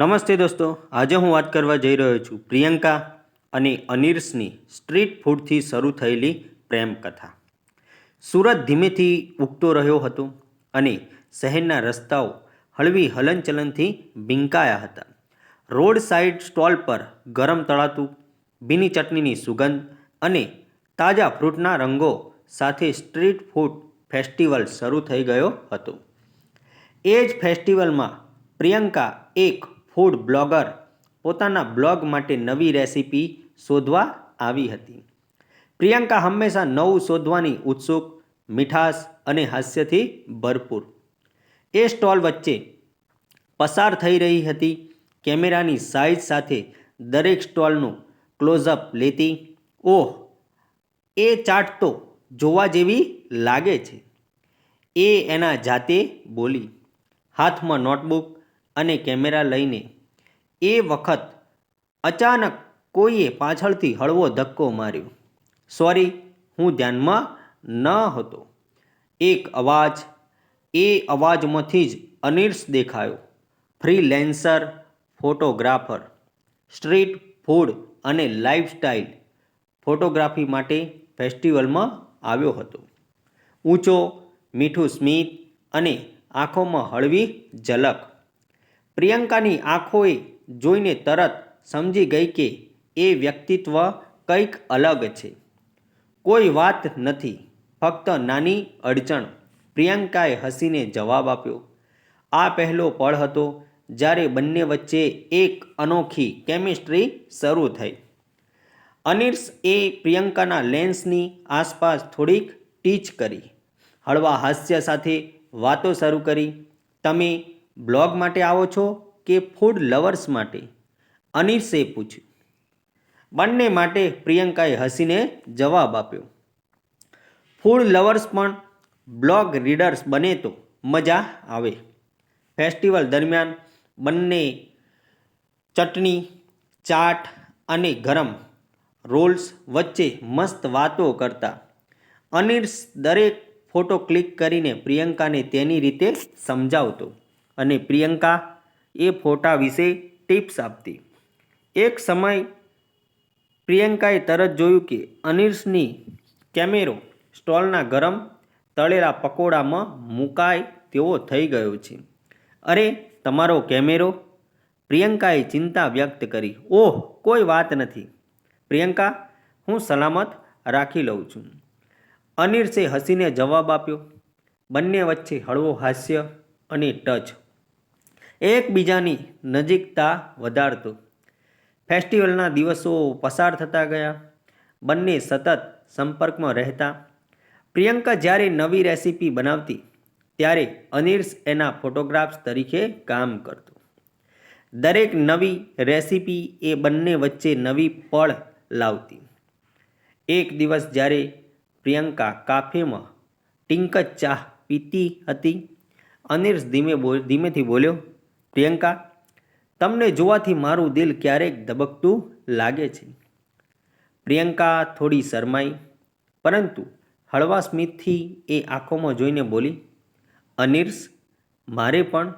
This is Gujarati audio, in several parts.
નમસ્તે દોસ્તો, આજે હું વાત કરવા જઈ રહ્યો છું પ્રિયંકા અને અનિર્સની સ્ટ્રીટ ફૂડથી શરૂ થયેલી પ્રેમ કથા. સુરત ધીમેથી ઉગતો રહ્યો હતો અને શહેરના રસ્તાઓ હળવી હલનચલનથી બિંકાયા હતા. રોડ સાઇડ સ્ટોલ પર ગરમ તળાતું, ભીની ચટણીની સુગંધ અને તાજા ફ્રૂટના રંગો સાથે સ્ટ્રીટ ફૂડ ફેસ્ટિવલ શરૂ થઈ ગયો હતો. એ જ ફેસ્ટિવલમાં પ્રિયંકા એક ફૂડ બ્લોગર પોતાના બ્લોગ માટે નવી રેસીપી શોધવા આવી હતી. પ્રિયંકા હંમેશા નવું શોધવાની ઉત્સુક, મીઠાશ અને હાસ્યથી ભરપૂર. એ સ્ટોલ વચ્ચે પસાર થઈ રહી હતી, કેમેરાની સાઇઝ સાથે દરેક સ્ટોલનું ક્લોઝઅપ લેતી, ઓહ, એ ચાટ તો જોવા જેવી લાગે છે. એ એના જાતે બોલી, હાથમાં નોટબુક અને કેમેરા લઈને એ વખત અચાનક કોઈએ પાછળથી હળવો ધક્કો માર્યો. સોરી, હું ધ્યાનમાં ન હતો. એક અવાજ, એ અવાજમાંથી જ અનિર્સ દેખાયો. ફ્રીલેન્સર, ફોટોગ્રાફર, સ્ટ્રીટ ફૂડ અને લાઇફસ્ટાઇલ ફોટોગ્રાફી માટે ફેસ્ટિવલમાં આવ્યો હતો. ઊંચો, મીઠું સ્મિત અને આંખોમાં હળવી ઝલક પ્રિયંકાની આંખોએ જોઈને તરત સમજી ગઈ કે એ વ્યક્તિત્વ કંઈક અલગ છે. કોઈ વાત નથી, ફક્ત નાની અડચણ. પ્રિયંકાએ હસીને જવાબ આપ્યો. આ પહેલો પળ હતો જ્યારે બંને વચ્ચે એક અનોખી કેમિસ્ટ્રી શરૂ થઈ. અનિર્સ એ પ્રિયંકાના લેન્સની આસપાસ થોડીક ટીચ કરી. હળવા હાસ્ય સાથે વાતો શરૂ કરી. તમે બ્લોગ માટે આવો છો કે ફૂડ લવર્સ માટે? અનિશે પૂછ્યું બંને માટે પ્રિયંકાએ હસીને જવાબ આપ્યો. ફૂડ લવર્સ પણ બ્લોગ રીડર્સ બને તો મજા આવે. ફેસ્ટિવલ દરમિયાન બંને ચટણી, ચાટ અને ગરમ રોલ્સ વચ્ચે મસ્ત વાતો કરતા. અનિર્સ દરેક ફોટો ક્લિક કરીને પ્રિયંકાને તેની રીતે સમજાવતો. અને પ્રિયંકા એ ફોટા વિશે ટિપ્સ આપતી. એક સમય પ્રિયંકાએ તરત જોયું કે અનિર્સની કેમેરો સ્ટોલના ગરમ તળેલા પકોડામાં મુકાય તેવો થઈ ગયો છે. અરે, તમારો કેમેરો? પ્રિયંકાએ ચિંતા વ્યક્ત કરી. ઓહ, કોઈ વાત નથી. પ્રિયંકા, હું સલામત રાખી લઉં છું. અનિર્સે હસીને જવાબ આપ્યો. બંને વચ્ચે હળવો હાસ્ય અને ટચ. એકબીજાની નજીકતા વધારતું. ફેસ્ટિવલના દિવસો પસાર થતા ગયા. બંને સતત સંપર્કમાં રહેતા. પ્રિયંકા જ્યારે નવી રેસીપી બનાવતી, ત્યારે અનિર્સ એના ફોટોગ્રાફ્સ તરીકે કામ કરતો. દરેક નવી રેસીપી એ બંને વચ્ચે નવી પળ લાવતી. એક દિવસ જ્યારે પ્રિયંકા કાફેમાં ટિંક ચા પીતી હતી, અનિર્સ ધીમે ધીમેથી બોલ્યો પ્રિયંકા, તમને જોવાથી મારું દિલ ક્યારેક ધબકતું લાગે છે. પ્રિયંકા થોડી શરમાઈ, પરંતુ હળવા સ્મિતથી એ આંખોમાં જોઈને બોલી, અનિર્સ, મારે પણ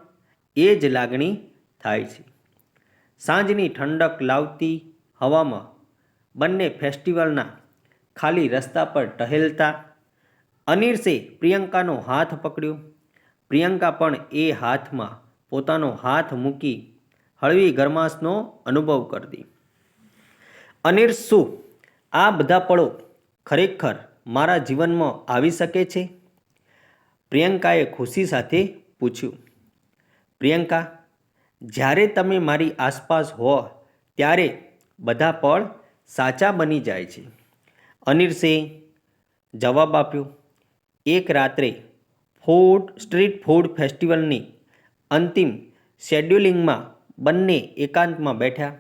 એ જ લાગણી થાય છે. સાંજની ઠંડક લાવતી હવામાં બંને ફેસ્ટિવલના ખાલી રસ્તા પર ટહેલતા અનિર્સે પ્રિયંકાનો હાથ પકડ્યો. પ્રિયંકા પણ એ હાથમાં પોતાનો હાથ મૂકી હળવી ગરમાશનો અનુભવ કરતી. અનિર, શું આ બધા પળો ખરેખર મારા જીવનમાં આવી શકે છે? પ્રિયંકાએ ખુશી સાથે પૂછ્યું. પ્રિયંકા, જ્યારે તમે મારી આસપાસ હો, ત્યારે બધા પળ સાચા બની જાય છે. અનિર્સે જવાબ આપ્યો. એક રાત્રે ફૂડ, સ્ટ્રીટ ફૂડ ફેસ્ટિવલની અંતિમ શેડ્યુલિંગમાં બંને એકાંતમાં બેઠા.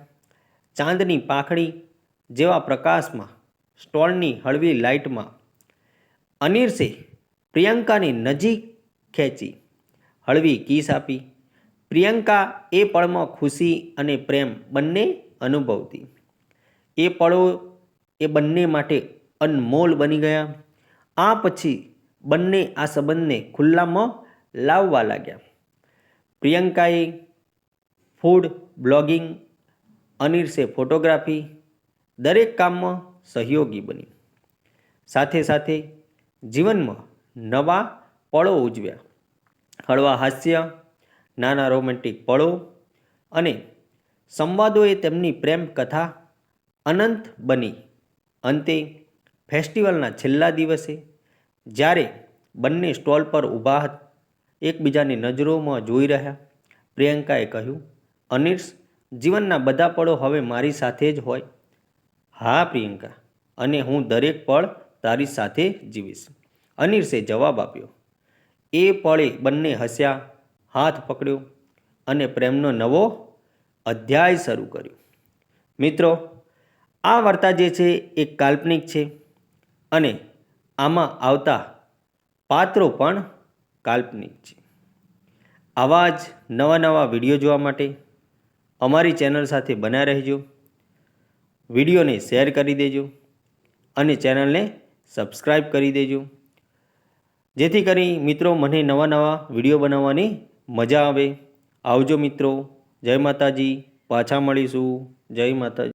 ચાંદની પાંખડી જેવા પ્રકાશમાં સ્ટોલની હળવી લાઇટમાં અનિર્સે પ્રિયંકાની નજીક ખેંચી હળવી કીસ આપી. પ્રિયંકા એ પળમાં ખુશી અને પ્રેમ બંને અનુભવતી. એ પળો એ બંને માટે અનમોલ બની ગયા. આ પછી બંને આ સંબંધને ખુલ્લામાં લાવવા લાગ્યા. પ્રિયંકાએ ફૂડ બ્લોગિંગ અનિર્સે ફોટોગ્રાફી, દરેક કામમાં સહયોગી બની. સાથે સાથે જીવનમાં નવા પળો ઉજવ્યા. હળવા હાસ્ય, નાના રોમેન્ટિક પળો અને સંવાદોએ તેમની પ્રેમ કથા અનંત બની. અંતે ફેસ્ટિવલના છેલ્લા દિવસે જ્યારે બંને સ્ટોલ પર ઊભા હત- એકબીજાની નજરોમાં જોઈ રહ્યા. પ્રિયંકાએ કહ્યું, અનિર્સ, જીવનના બધા પળો હવે મારી સાથે જ હોય. હા, પ્રિયંકા, અને હું દરેક પળ તારી સાથે જીવીશ. અનિર્સે જવાબ આપ્યો, એ પળે બંને હસ્યા, હાથ પકડ્યો અને પ્રેમનો નવો અધ્યાય શરૂ કર્યો. મિત્રો, આ વાર્તા જે છે એ કાલ્પનિક છે અને આમાં આવતા પાત્રો પણ કાલ્પનિક છે. આવા જ નવા નવા વીડિયો જોવા માટે અમારી ચેનલ સાથે બન્યા રહેજો. વિડીયોને શેર કરી દેજો અને ચેનલને સબસ્ક્રાઈબ કરી દેજો. જેથી કરી મિત્રો મને નવા નવા વીડિયો બનાવવાની મજા આવે. આવજો મિત્રો. જય માતાજી. પાછા મળીશું. જય માતાજી.